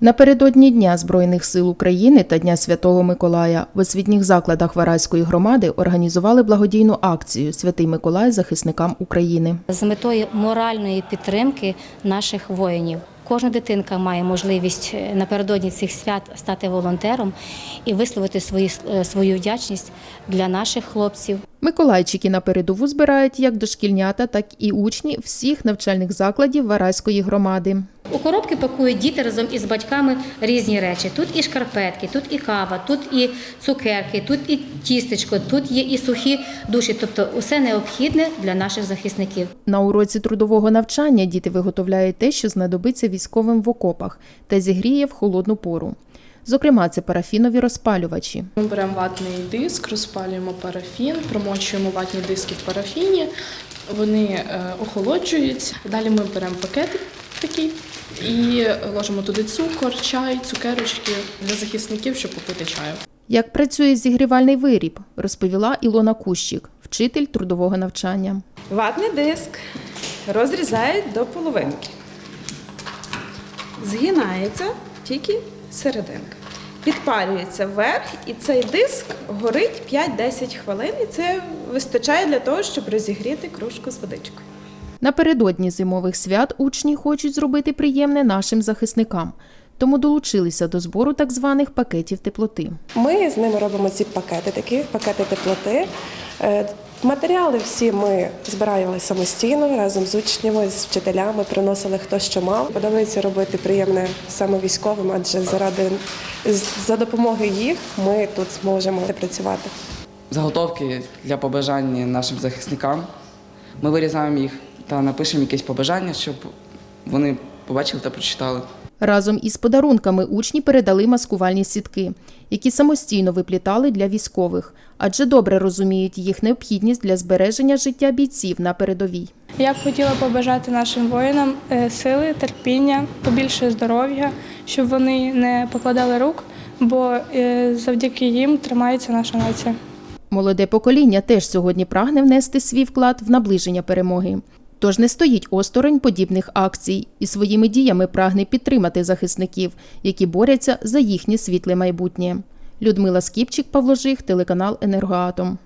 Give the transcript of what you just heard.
Напередодні Дня Збройних сил України та Дня Святого Миколая в освітніх закладах Вараської громади організували благодійну акцію Святий Миколай захисникам України. з метою моральної підтримки наших воїнів. Кожна дитинка має можливість е, напередодні цих свят стати волонтером і висловити свої, е, свою вдячність для наших хлопців. Миколайчики на передову збирають як дошкільнята, так і учні всіх навчальних закладів Вараської громади. У коробки пакують діти разом із батьками різні речі. Тут і шкарпетки, тут і кава, тут і цукерки, тут і тістечко, тут є і сухі душі, тобто усе необхідне для наших захисників. На уроці трудового навчання діти виготовляють те, що знадобиться військовим в окопах та зігріє в холодну пору. Зокрема, це парафінові розпалювачі. Ми беремо ватний диск, розпалюємо парафін, промочуємо ватні диски в парафіні, вони е, охолоджуються. Далі ми беремо пакетик такий і ложимо туди цукор, чай, цукерочки для захисників, щоб попити чаю. Як працює зігрівальний виріб, розповіла Ілона Кущик, вчитель трудового навчання. Ватний диск розрізають до половинки. Згинається тільки серединка. Підпалюється вверх, і цей диск горить 5-10 хвилин, і це вистачає для того, щоб розігріти кружку з водичкою. Напередодні зимових свят учні хочуть зробити приємне нашим захисникам, тому долучилися до збору так званих пакетів теплоти. Ми з ними робимо ці пакети, такі пакети теплоти. Е, Матеріали всі ми збирали самостійно разом з учнями, з вчителями, приносили хто що мав. Подобається робити приємне саме військовим, адже заради за допомогою їх ми тут зможемо працювати. заготовки для побажань нашим захисникам. Ми вирізаємо їх та напишемо якесь побажання, щоб вони побачили та прочитали. Разом із подарунками учні передали маскувальні сітки, які самостійно виплітали для військових, адже добре розуміють їх необхідність для збереження життя бійців на передовій. Я б хотіла побажати нашим воїнам е, сили, терпіння, побільше здоров'я, щоб вони не покладали рук, бо е, завдяки їм тримається наша нація. Молоде покоління теж сьогодні прагне внести свій вклад в наближення перемоги. Тож не стоїть осторонь подібних акцій і своїми діями прагне підтримати захисників, які борються за їхнє світле майбутнє. Людмила Скіпчик, Павло Жих, телеканал Енергоатом.